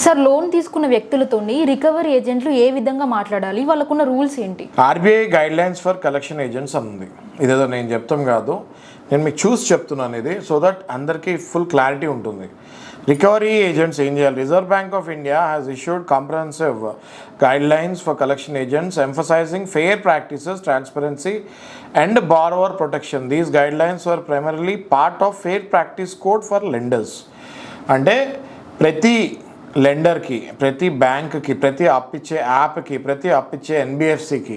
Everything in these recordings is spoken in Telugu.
సార్ లోన్ తీసుకున్న వ్యక్తులతోని రికవరీ ఏజెంట్లు ఏ విధంగా మాట్లాడాలి? వాళ్ళకున్న రూల్స్ ఏంటి? RBI guidelines for collection agents అని ఉంది. ఇదేదో నేను చెప్తాం కాదు. నేను మీకు చూసి చెప్తున్నాను ఇది సో దట్ అందరికీ ఫుల్ క్లారిటీ ఉంటుంది. రికవరీ ఏజెంట్స్ ఏం చేయాలి? Reserve Bank of India has issued comprehensive guidelines for collection agents emphasising fair practices transparency and borrower protection these guidelines are primarily part of fair practice code for lenders అంటే ప్రతి లెండర్కి ప్రతి బ్యాంక్కి ప్రతి అప్పిచ్చే యాప్కి ప్రతి అప్పిచ్చే ఎన్బిఎఫ్సికి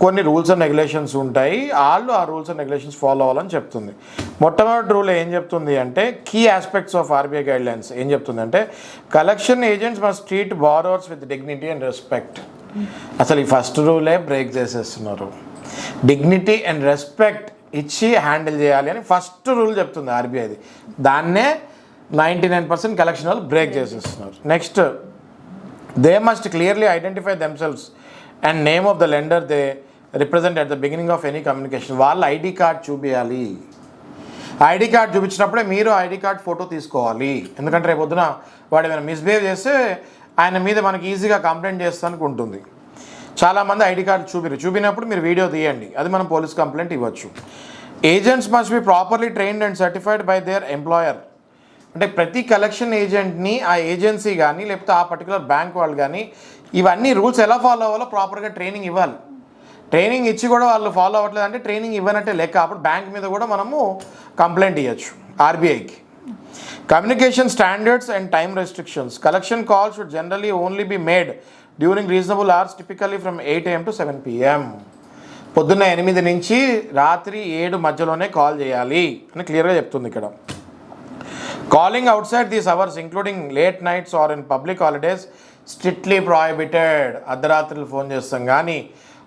కొన్ని రూల్స్ అండ్ రెగ్యులేషన్స్ ఉంటాయి. వాళ్ళు ఆ రూల్స్ అండ్ రెగ్యులేషన్స్ ఫాలో అవ్వాలని చెప్తుంది. మొట్టమొదటి రూల్ ఏం చెప్తుంది అంటే key aspects of RBI guidelines ఏం చెప్తుంది అంటే collection agents must treat borrowers with dignity and respect అసలు ఈ ఫస్ట్ రూలే బ్రేక్ చేసేస్తున్నారు. డిగ్నిటీ అండ్ రెస్పెక్ట్ ఇచ్చి హ్యాండిల్ చేయాలి అని ఫస్ట్ రూల్ చెప్తుంది ఆర్బీఐది దాన్నే నైంటీ నైన్ పర్సెంట్ కలెక్షన్ వాళ్ళు బ్రేక్ చేసేస్తున్నారు. Next they must clearly identify themselves and name of the lender they represent at the beginning of any communication వాళ్ళ ఐడి కార్డ్ చూపించాలి ఐడి కార్డ్ చూపించినప్పుడే మీరు ఐడి కార్డ్ ఫోటో తీసుకోవాలి. ఎందుకంటే రేపు పొద్దున వాడు ఏమైనా మిస్బిహేవ్ చేస్తే ఆయన మీద మనకి ఈజీగా కంప్లైంట్ చేస్తానికి ఉంటుంది. చాలామంది ఐడి కార్డు చూపిరు. చూపినప్పుడు మీరు వీడియో తీయండి. అది మనం పోలీస్ కంప్లైంట్ ఇవ్వచ్చు. Agents must be properly trained and certified by their employer అంటే ప్రతి కలెక్షన్ ఏజెంట్ని ఆ ఏజెన్సీ కానీ లేకపోతే ఆ పర్టికులర్ బ్యాంక్ వాళ్ళు కానీ ఇవన్నీ రూల్స్ ఎలా ఫాలో అవ్వాలో ప్రాపర్గా ట్రైనింగ్ ఇవ్వాలి. ట్రైనింగ్ ఇచ్చి కూడా వాళ్ళు ఫాలో అవ్వట్లేదు అంటే ట్రైనింగ్ ఇవ్వనట్టే లెక్క. అప్పుడు బ్యాంక్ మీద కూడా మనము కంప్లైంట్ ఇవ్వచ్చు ఆర్బీఐకి communication standards and time restrictions collection call should generally only be made during reasonable hours typically from eight AM to seven PM పొద్దున్న ఎనిమిది నుంచి రాత్రి ఏడు మధ్యలోనే కాల్ చేయాలి అని క్లియర్గా చెప్తుంది ఇక్కడ. Calling outside these hours including late nights or in public holidays strictly prohibited అర్ధరాత్రులు phone చేస్తాం కానీ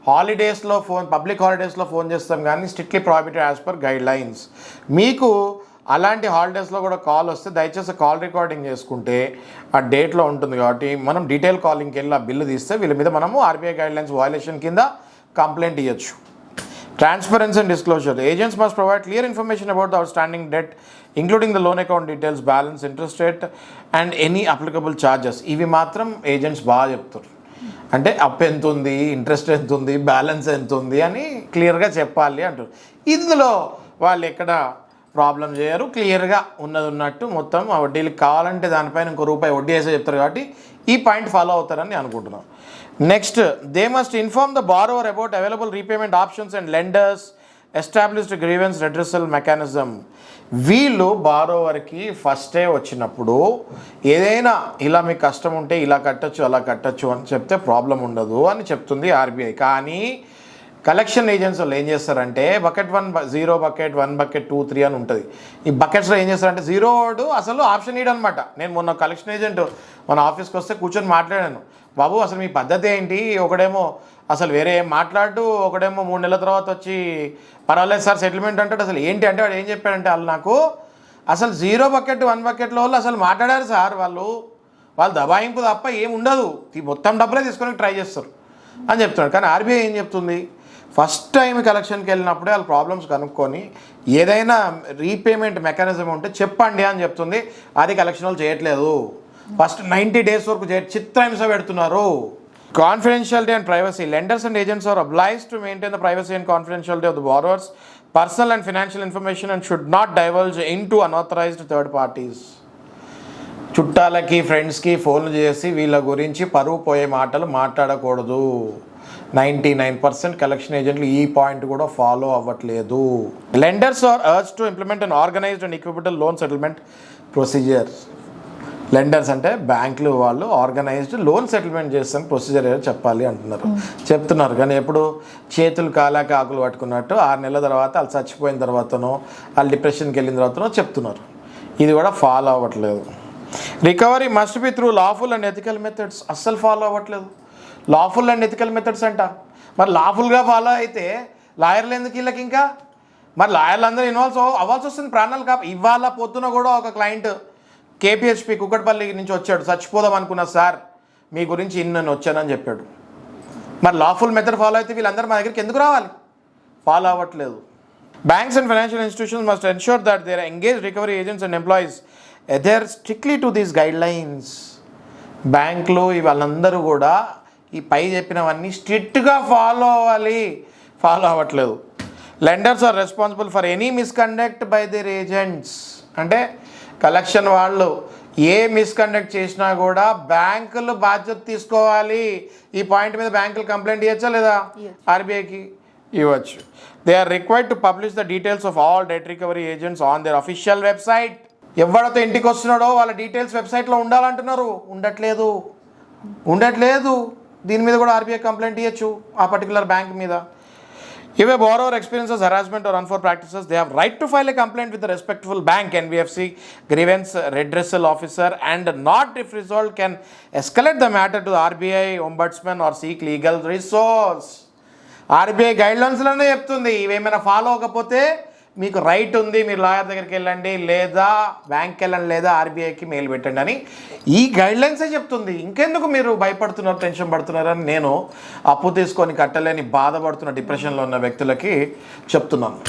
హాలిడేస్లో ఫోన్ పబ్లిక్ హాలిడేస్లో ఫోన్ చేస్తాం కానీ strictly prohibited as per guidelines మీకు అలాంటి హాలిడేస్లో కూడా కాల్ వస్తే దయచేసి కాల్ రికార్డింగ్ చేసుకుంటే ఆ డేట్లో ఉంటుంది కాబట్టి మనం డీటెయిల్ కాలింగ్కి వెళ్ళి ఆ బిల్లు తీస్తే వీళ్ళ మీద మనము ఆర్బీఐ గైడ్ లైన్స్ వయలేషన్ కింద కంప్లైంట్ ఇవ్వచ్చు transparency and disclosure agents must provide clear information about the outstanding debt including the loan account details balance interest rate and any applicable charges ఇవి మాత్రం ఏజెంట్స్ బాగా చెప్తారు. అంటే అప్ ఎంత ఉంది ఇంట్రెస్ట్ ఎంత ఉంది బ్యాలెన్స్ ఎంత ఉంది అని క్లియర్గా చెప్పాలి అంటారు. ఇందులో వాళ్ళు ఎక్కడ ప్రాబ్లమ్ చేయరు. క్లియర్గా ఉన్నది ఉన్నట్టు మొత్తం ఆ వడ్డీలు కావాలంటే దానిపైన ఇంకో రూపాయి వడ్డీ వేసే చెప్తారు కాబట్టి ఈ పాయింట్ ఫాలో అవుతారని అనుకుంటున్నాను next they must inform the borrower about available repayment options and lenders established grievance redressal mechanism వీళ్ళు బారోవర్కి ఫస్టే వచ్చినప్పుడు ఏదైనా ఇలా మీకు కష్టం ఉంటే ఇలా కట్టచ్చు అలా కట్టచ్చు అని చెప్తే ప్రాబ్లం ఉండదు అని చెప్తుంది ఆర్బీఐ కానీ కలెక్షన్ ఏజెంట్స్ వాళ్ళు ఏం చేస్తారంటే bucket one zero bucket one bucket two three అని ఉంటుంది. ఈ బకెట్స్లో ఏం చేస్తారంటే జీరో వాడు అసలు ఆప్షన్ ఇయ్యడు అనమాట నేను మొన్న కలెక్షన్ ఏజెంట్ మన ఆఫీస్కి వస్తే కూర్చొని మాట్లాడాను. బాబు అసలు మీ పద్ధతి ఏంటి? ఒకడేమో అసలు వేరే ఏం మాట్లాడుతూ ఒకడేమో మూడు నెలల తర్వాత వచ్చి పర్వాలేదు సార్ సెటిల్మెంట్ అంటాడు. అసలు ఏంటి అంటే వాడు ఏం చెప్పాడంటే వాళ్ళు నాకు అసలు జీరో బకెట్ వన్ బకెట్లో వాళ్ళు అసలు మాట్లాడారు సార్ వాళ్ళు. వాళ్ళు దబాయింపు తప్ప ఏం ఉండదు. ఈ మొత్తం డబ్బులే తీసుకొని ట్రై చేస్తారు. అని చెప్తున్నాడు. కానీ ఆర్బీఐ ఏం చెప్తుంది? ఫస్ట్ టైం కలెక్షన్కి వెళ్ళినప్పుడే వాళ్ళ ప్రాబ్లమ్స్ కనుక్కొని ఏదైనా రీపేమెంట్ మెకానిజం ఉంటే చెప్పండి అని చెప్తుంది. అది కలెక్షన్ వాళ్ళు చేయట్లేదు. ఫస్ట్ నైంటీ డేస్ వరకు చిత్రహింస పెడుతున్నారు. Confidentiality and privacy lenders and agents are oblige to maintain the privacy and confidentiality of the borrowers personal and financial information and should not diverge in to unauthorised third parties చుట్టాలకి ఫ్రెండ్స్కి ఫోన్లు చేసి వీళ్ళ గురించి పరువు పోయే మాటలు మాట్లాడకూడదు. నైంటీ నైన్ పర్సెంట్ కలెక్షన్ ఏజెంట్లు ఈ పాయింట్ కూడా ఫాలో అవ్వట్లేదు. Lenders are urged to implement an organised and equitable loan settlement procedure lenders అంటే బ్యాంకులు వాళ్ళు ఆర్గనైజ్డ్ లోన్ సెటిల్మెంట్ చేస్తాను ప్రొసీజర్ ఏదో చెప్పాలి అంటున్నారు. చెప్తున్నారు. కానీ ఎప్పుడు చేతులు కాలాక ఆకులు పట్టుకున్నట్టు ఆరు నెలల తర్వాత వాళ్ళు చచ్చిపోయిన తర్వాతనో వాళ్ళు డిప్రెషన్కి వెళ్ళిన తర్వాతనో చెప్తున్నారు. ఇది కూడా ఫాలో అవ్వట్లేదు. Recovery must be through lawful and ethical methods అస్సలు ఫాలో అవ్వట్లేదు. లాఫుల్ అండ్ ఎథికల్ మెథడ్స్ అంట. మరి లాఫుల్గా ఫాలో అయితే లాయర్లు ఎందుకు వీళ్ళకి ఇంకా? మరి లాయర్లు అందరూ ఇన్వాల్వ్ అవ్వాల్సి వస్తుంది ప్రాణాలు కాప ఇవాళ పొద్దున కూడా ఒక క్లయింట్ కేపీహెచ్పి కుక్కట్పల్లి నుంచి వచ్చాడు. చచ్చిపోదాం అనుకున్నా సార్ మీ గురించి ఇన్ని వచ్చానని చెప్పాడు. మరి లాఫుల్ మెథడ్ ఫాలో అయితే వీళ్ళందరూ మా దగ్గరికి ఎందుకు రావాలి? ఫాలో అవ్వట్లేదు. Banks and financial institutions must ensure that their engage recovery agents and employees adhere strictly to these guidelines బ్యాంకులు వాళ్ళందరూ కూడా ఈ పై చెప్పినవన్నీ స్ట్రిక్ట్గా ఫాలో అవ్వాలి. ఫాలో అవ్వట్లేదు. Lenders are responsible for any misconduct by their agents అంటే కలెక్షన్ వాళ్ళు ఏ మిస్కండక్ట్ చేసినా కూడా బ్యాంకులు బాధ్యత తీసుకోవాలి. ఈ పాయింట్ మీద బ్యాంకులు కంప్లైంట్ ఇవ్వచ్చా లేదా? ఆర్బీఐకి ఇవ్వచ్చు. They are required to publish the details of all debt recovery agents on their official website ఎవడతో ఇంటికి వస్తున్నాడో వాళ్ళ డీటెయిల్స్ వెబ్సైట్లో ఉండాలంటున్నారు. ఉండట్లేదు. ఉండట్లేదు. దీని మీద కూడా ఆర్బీఐ కంప్లైంట్ ఇవ్వచ్చు ఆ పర్టికులర్ బ్యాంక్ మీద. ఇవే borrower experiences harassment or unfair practices they have right to file a complaint with respectful bank NBFC grievance redressal officer and not if resolve can escalate the matter to RBI ombudsman or seek legal recourse RBI గైడ్లైన్స్లోనే చెప్తుంది. ఇవేమైనా ఫాలో అవ్వకపోతే మీకు రైట్ ఉంది మీరు లాయర్ దగ్గరికి వెళ్ళండి లేదా బ్యాంక్కి వెళ్ళండి లేదా ఆర్బీఐకి మెయిల్ పెట్టండి అని ఈ గైడ్లైన్సే చెప్తుంది. ఇంకెందుకు మీరు భయపడుతున్నారు టెన్షన్ పడుతున్నారని నేను అప్పు తీసుకొని కట్టలేని బాధపడుతున్న డిప్రెషన్లో ఉన్న వ్యక్తులకి చెప్తున్నాను.